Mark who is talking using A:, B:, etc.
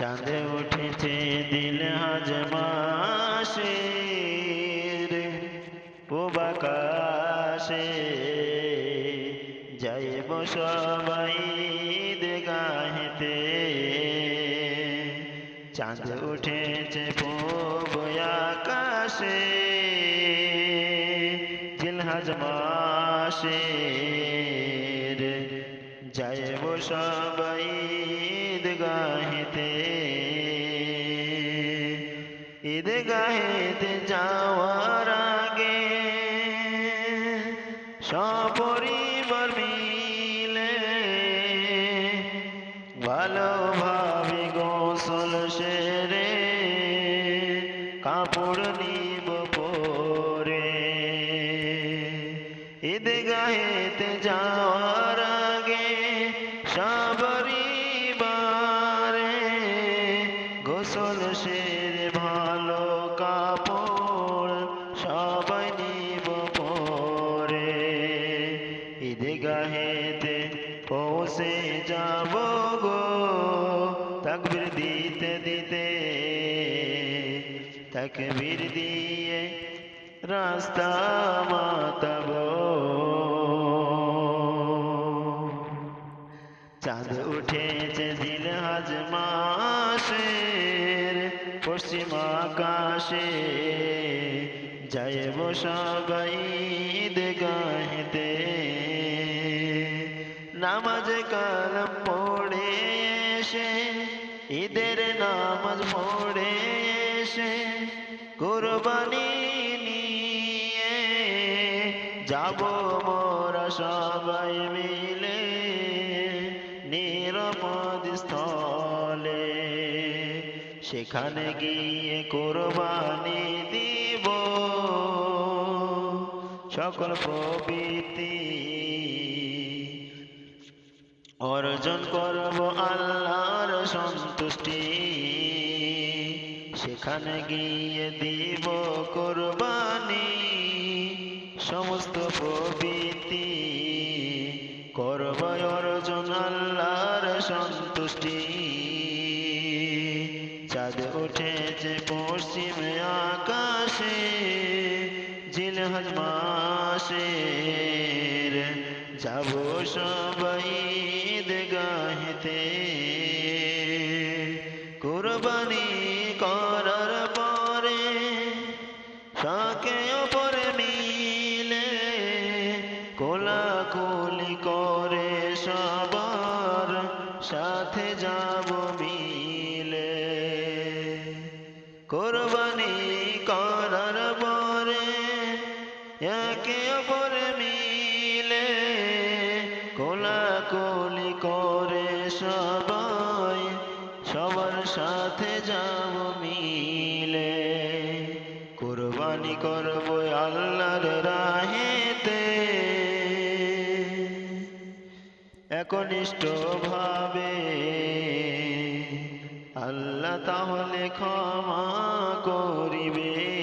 A: চাঁদে উঠেছে দিল হাজ মাসের পুবাকাশে যাইব সবাই গাহিতে। চাঁদ উঠেছে পূব আকাশে জিলহাজ যাইব সবাই গাহিতে ঈদ গাহিতে যাওয়ার আগে সপরিবার মিলে ভালোভাবে গোসল সেরে কাপড় নিব গাহেতে যাওয়ার আগে সবরিবারে গোসল, সেরে, ভালো কাপড় সবাই নিব পরে। ঈদ গাহেতে পৌঁছে যাব গো, তাকবীর দিতে দিতে। তাকবীর দিয়ে রাস্তা মাতাবো। উঠেছে দিল হাজ মাসের, পশ্চিম আকাশে। যাইব সবাই গাহিতে। নামাজ কাল পড়ে এসে, ঈদের নামাজ পড়ে এসে, কোরবানি নিয়ে যাব মোরা সবাই সেখানে গিয়ে কোরবানি দিব। সকল প্রবৃত্তি অর্জন করব আল্লাহর সন্তুষ্টি। সেখানে গিয়ে দিব কোরবানি। সমস্ত প্রবৃত্তি করব অর্জন আল্লাহর সন্তুষ্টি। চাঁদ উঠেছে পশ্চিমে আকাশে জিলহজ মাসের যাব সবাই গাহিতে কোরবানি করার পরে সাকে ওপরে মিলে কোলাকুলি করে সবার সাথে যাব মিলে কোরবানি করার পরে একে অপরে মিলে কোলাকুলি করে সবাই, সবার সাথে যাব মিলে। কোরবানি করব আল্লাহর রাহেতে। একনিষ্ঠ ভাবে আল্লাহ তাহলে ক্ষমা করিবে।